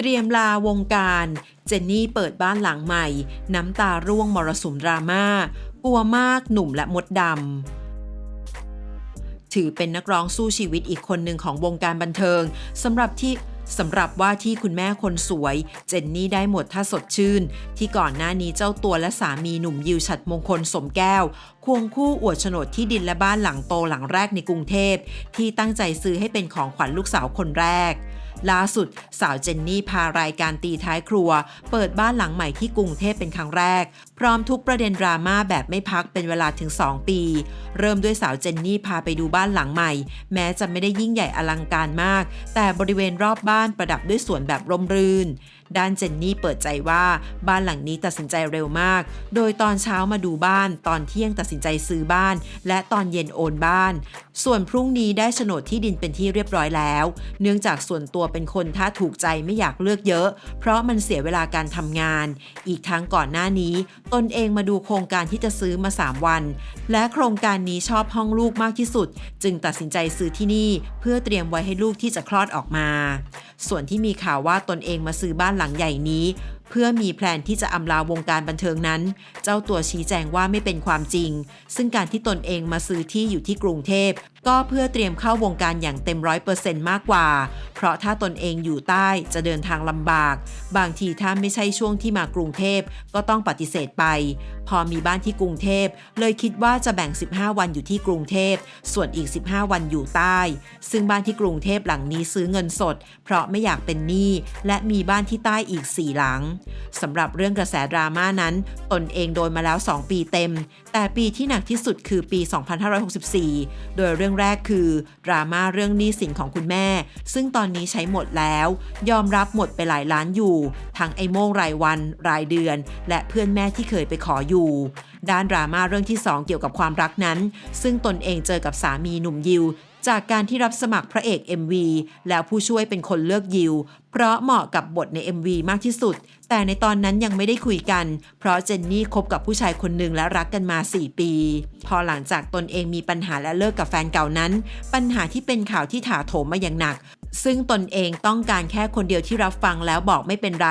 เตรียมลาวงการ เจนนี่เปิดบ้านหลังใหม่ น้ำตาร่วงมรสุมดราม่ากลัวมากหนุ่มและมดดำถือเป็นนักร้องสู้ชีวิตอีกคนหนึ่งของวงการบันเทิงสำหรับที่สำหรับว่าที่คุณแม่คนสวย เจนนี่ได้หมดถ้าสดชื่น ที่ก่อนหน้านี้เจ้าตัวและสามีหนุ่มยิวฉัดมงคลสมแก้ว ควงคู่อวดโฉนดที่ดินและบ้านหลังโตหลังแรกในกรุงเทพ ที่ตั้งใจซื้อให้เป็นของขวัญลูกสาวคนแรก ล่าสุด สาวเจนนี่พารายการตีท้ายครัว เปิดบ้านหลังใหม่ที่กรุงเทพเป็นครั้งแรก พร้อมทุกประเด็นดราม่าแบบไม่พักเป็นเวลาถึง 2 ปี เริ่มด้วยสาวเจนนี่พาไปดูบ้านหลังใหม่ แม้จะไม่ได้ยิ่งใหญ่อลังการมาก แต่บริเวณรอบบ้านประดับด้วยสวนแบบร่มรื่น ด้านเจนนี่เปิดใจว่าบ้านหลังนี้ตัดสินใจเร็วมาก โดยตอนเช้ามาดูบ้าน ตอนเที่ยงตัดสินใจซื้อบ้าน และตอนเย็นโอนบ้าน ส่วนพรุ่งนี้ได้โฉนดที่ดินเป็นที่เรียบร้อยแล้ว เนื่องจากส่วนตัวเป็นคนถ้าถูกใจไม่อยากเลือกเยอะ เพราะมันเสียเวลาการทำงาน อีกทั้งก่อนหน้านี้ ตนเองมาดูโครงการที่จะซื้อมา 3 วัน และโครงการนี้ชอบห้องลูกมากที่สุด จึงตัดสินใจซื้อที่นี่ เพื่อเตรียมไว้ให้ลูกที่จะคลอดออกมา ส่วนที่มีข่าวว่าตนเองมาซื้อบ้านหลังใหญ่นี้ เพื่อมีแพลนที่จะอำลาวงการบันเทิงนั้น เจ้าตัวชี้แจงว่าไม่เป็นความจริง ซึ่งการที่ตนเองมาซื้อที่อยู่ที่กรุงเทพ ก็เพื่อเตรียมเข้าวงการอย่างเต็มร้อยเปอร์เซ็นต์มากกว่า เพราะถ้าตนเองอยู่ใต้จะเดินทางลำบาก บางทีถ้าไม่ใช่ช่วงที่มากรุงเทพก็ต้องปฏิเสธไป พอมีบ้านที่กรุงเทพ เลยคิดว่าจะแบ่ง 15 วันอยู่ที่กรุงเทพ ส่วนอีก 15 วันอยู่ใต้ ซึ่งบ้านที่กรุงเทพหลังนี้ซื้อเงินสด เพราะไม่อยากเป็นหนี้และมีบ้านที่ใต้อีก4หลังสำหรับเรื่องกระแสดราม่านั้น ตนเองโดนมาแล้ว 2 ปีเต็ม แต่ปีที่หนักที่สุดคือปี 2564 โดยเรื่องแรกคือ ดราม่าเรื่องหนี้สินของคุณแม่ ซึ่งตอนนี้ใช้หมดแล้ว ยอมรับหมดไปหลายล้านอยู่ ทั้งไอ้โม่งรายวัน รายเดือน และเพื่อนแม่ที่เคยไปขออยู่ ด้านดราม่าเรื่องที่ 2 เกี่ยวกับความรักนั้น ซึ่งตนเองเจอกับสามีหนุ่มยิว จากการที่รับสมัครพระเอก MV แล้วผู้ช่วยเป็นคนเลือกยิว เพราะเหมาะกับบทใน MV มากที่สุด แต่ในตอนนั้นยังไม่ได้คุยกัน เพราะเจนนี่คบกับผู้ชายคนหนึ่งและรักกันมา 4 ปี พอหลังจากตนเองมีปัญหาและเลิกกับแฟนเก่านั้น ปัญหาที่เป็นข่าวที่ถาโถมมาอย่างหนัก ซึ่งตนเองต้องการแค่คนเดียวที่รับฟังแล้วบอกไม่เป็นไร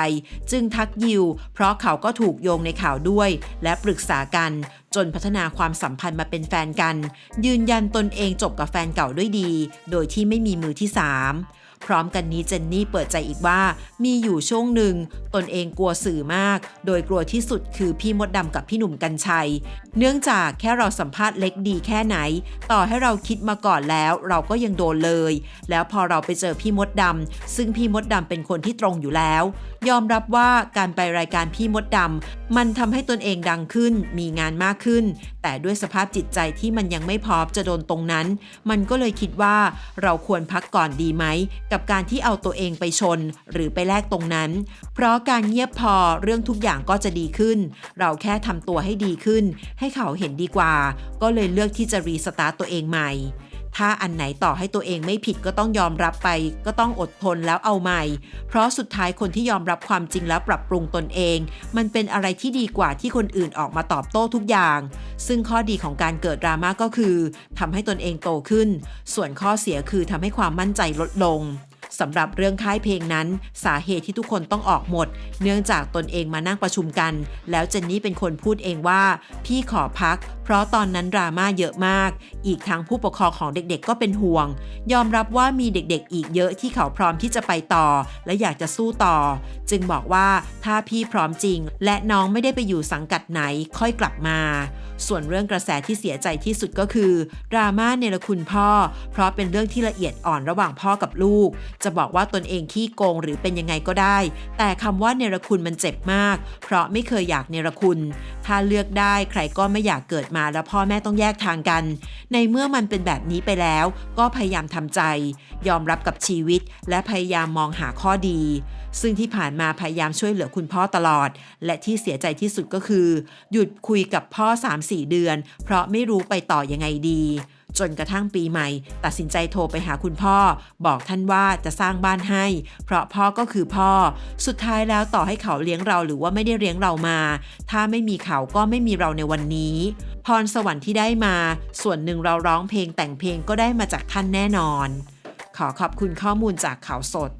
จึงทักยิว เพราะเขาก็ถูกโยงในข่าวด้วย และปรึกษากัน จนพัฒนาความสัมพันธ์มาเป็นแฟนกัน ยืนยันตนเองจบกับแฟนเก่าด้วยดี โดยที่ไม่มีมือที่สาม พร้อมกันนี้เจนนี่เปิดใจอีกว่า มีอยู่ช่วงหนึ่ง ตนเองกลัวสื่อมาก โดยกลัวที่สุดคือพี่มดดำกับพี่หนุ่มกัญชัย เนื่องจากแค่เราสัมภาษณ์เล็กดีแค่ไหน ต่อให้เราคิดมาก่อนแล้วเราก็ยังโดนเลย แล้วพอเราไปเจอพี่มดดำซึ่งพี่มดดำเป็นคนที่ตรงอยู่แล้ว ยอมรับว่าการไปรายการพี่มดดำมันทำให้ตนเองดังขึ้น มีงานมากขึ้น แต่ด้วยสภาพจิตใจที่มันยังไม่พร้อมจะโดนตรงนั้น มันก็เลยคิดว่าเราควรพักก่อนดีไหม กับการที่เอาตัวเองไปชน หรือไปแลกตรงนั้น เพราะการเงียบพอเรื่องทุกอย่างก็จะดีขึ้น เราแค่ทำตัวให้ดีขึ้น ให้เขาเห็นดีกว่า ก็เลยเลือกที่จะรีสตาร์ตตัวเองใหม่ ถ้าอันไหนต่อให้ตัวเองไม่ผิดก็ต้องยอมรับไป ก็ต้องอดทนแล้วเอาใหม่ เพราะสุดท้ายคนที่ยอมรับความจริงแล้วปรับปรุงตนเอง มันเป็นอะไรที่ดีกว่าที่คนอื่นออกมาตอบโต้ทุกอย่าง ซึ่งข้อดีของการเกิดดราม่าก็คือทำให้ตนเองโตขึ้น ส่วนข้อเสียคือทำให้ความมั่นใจลดลงสำหรับเรื่องค่ายเพลงนั้น สาเหตุที่ทุกคนต้องออกหมด เนื่องจากตนเองมานั่งประชุมกัน แล้วเจนนี่เป็นคนพูดเองว่า พี่ขอพัก เพราะตอนนั้นดราม่าเยอะมาก อีกทั้งผู้ปกครองของเด็กๆก็เป็นห่วง ยอมรับว่ามีเด็กๆ อีกเยอะที่เขาพร้อมที่จะไปต่อ และอยากจะสู้ต่อ จึงบอกว่าถ้าพี่พร้อมจริง และน้องไม่ได้ไปอยู่สังกัดไหนค่อยกลับมา ส่วนเรื่องกระแสที่เสียใจที่สุดก็คือดราม่าเนรคุณพ่อ เพราะเป็นเรื่องที่ละเอียดอ่อนระหว่างพ่อกับลูก จะบอกว่าตนเองขี้โกงหรือเป็นยังไงก็ได้ แต่คำว่าเนรคุณมันเจ็บมาก เพราะไม่เคยอยากเนรคุณ ถ้าเลือกได้ใครก็ไม่อยากเกิดมาแล้วพ่อแม่ต้องแยกทางกัน ในเมื่อมันเป็นแบบนี้ไปแล้ว ก็พยายามทำใจ ยอมรับกับชีวิต และพยายามมองหาข้อดี ซึ่งที่ผ่านมาพยายามช่วยเหลือคุณพ่อตลอด และที่เสียใจที่สุดก็คือ หยุดคุยกับพ่อ 3-4 เดือน เพราะไม่รู้ไปต่อยังไงดี จนกระทั่งปีใหม่ ตัดสินใจโทรไปหาคุณพ่อ บอกท่านว่าจะสร้างบ้านให้ เพราะพ่อก็คือพ่อ สุดท้ายแล้วต่อให้เขาเลี้ยงเราหรือว่าไม่ได้เลี้ยงเรามา ถ้าไม่มีเขาก็ไม่มีเราในวันนี้ พรสวรรค์ที่ได้มา ส่วนหนึ่งเราร้องเพลงแต่งเพลงก็ได้มาจากท่านแน่นอน ขอขอบคุณข้อมูลจากข่าวสด